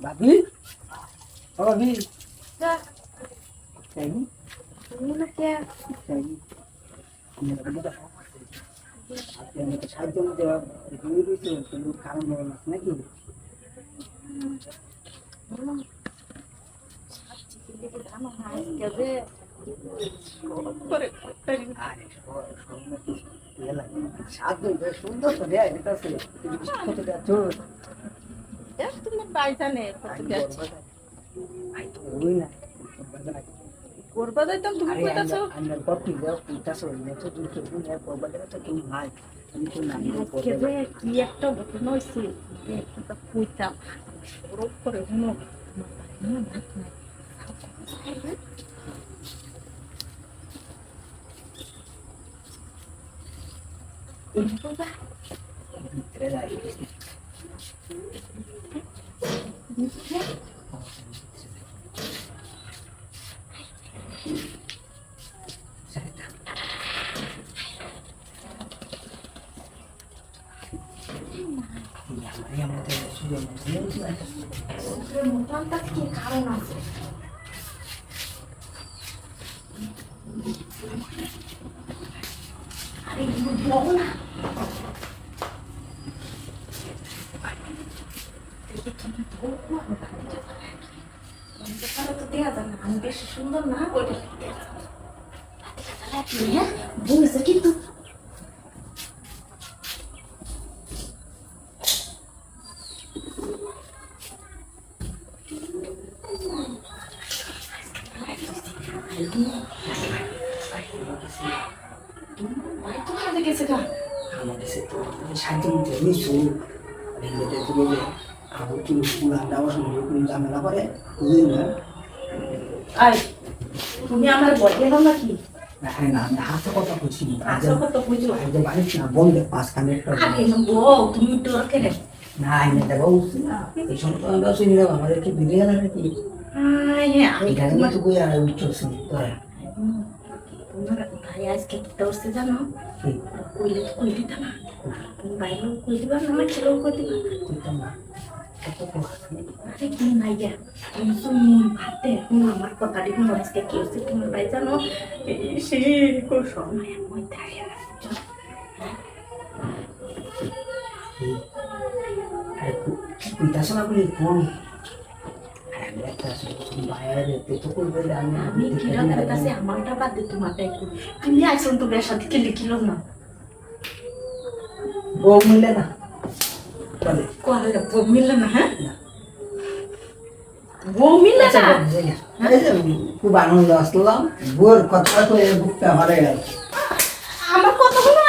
ভাবি? ও ভাবি? চাইনি সাহায্য কারণ নাকি? সুন্দর তো দেয় এটা আছে তুমি কত দেয় চোর দেখ তুমি বাইজানে কত আমি যাচ্ছ? বরবাদ আছি। ভাই তো ওই না বরবাদ আছি। করবা যাইতাম তুমি কইতাছো আমরা- আমরা কপি দাও কইতাছো না তো তুমি তো তুমি আর বরবাদ তো তুমি ভাই আমি তো না আমি আজকে যে কি একটা ঘটনা হয়েছে একটা কইতাম করে শুনো ভিতরে মোটামটা কি কারণ আছে আরে বলো না তো দেয়া যায় না আমি বেশি সুন্দর না ওইটা হ্যাঁ কিন্তু আমাদের সে তো সাহায্য নিতে নিছু তুমি যে আবু তুমি যাওয়ার সময় কোনো ঝামেলা করে বুঝলি না? আই তুমি আমার বলে দাও নাকি? না আমি হাতে কথা বলছি আসল কথা বুঝো আগে বাড়িতে না বন্ধে পাঁচ কানে আরে বউ তুমি তো কেন না আইনে দেবো বুঝছি না। এই সময় তো আমরা শুনি না আমাদেরকে বিরিয়ে না নাকি আমি এখানে তোমার কিন্তু আর উঠছি তোরা। তোমার ভাই আজকে কি করছে জানো কইলে কই দিতা না। তুমি বাইরে কই দিবা না আমার ছেলেও কই দিবা না। আরে কি নাই গা তুমি তো মন ভাতে এখন আমার কথা দেখুন আজকে কি হচ্ছে তোমার ভাই জানো সে কোন সময় মই দাঁড়িয়ে আছে আরে কি কইতাছ না বলি কোন আমি কিরণের কাছে আমারটা বাদ দে তোমারটা একটু তুমি আইসন তো বেশ সাথে কে লিখিল না বউ মিলে না মিলল না হ্যাঁ বউ মিলল না খুব আনন্দ আসলাম বউর কথা তো বুকটা হারে গেল আমার কতগুলো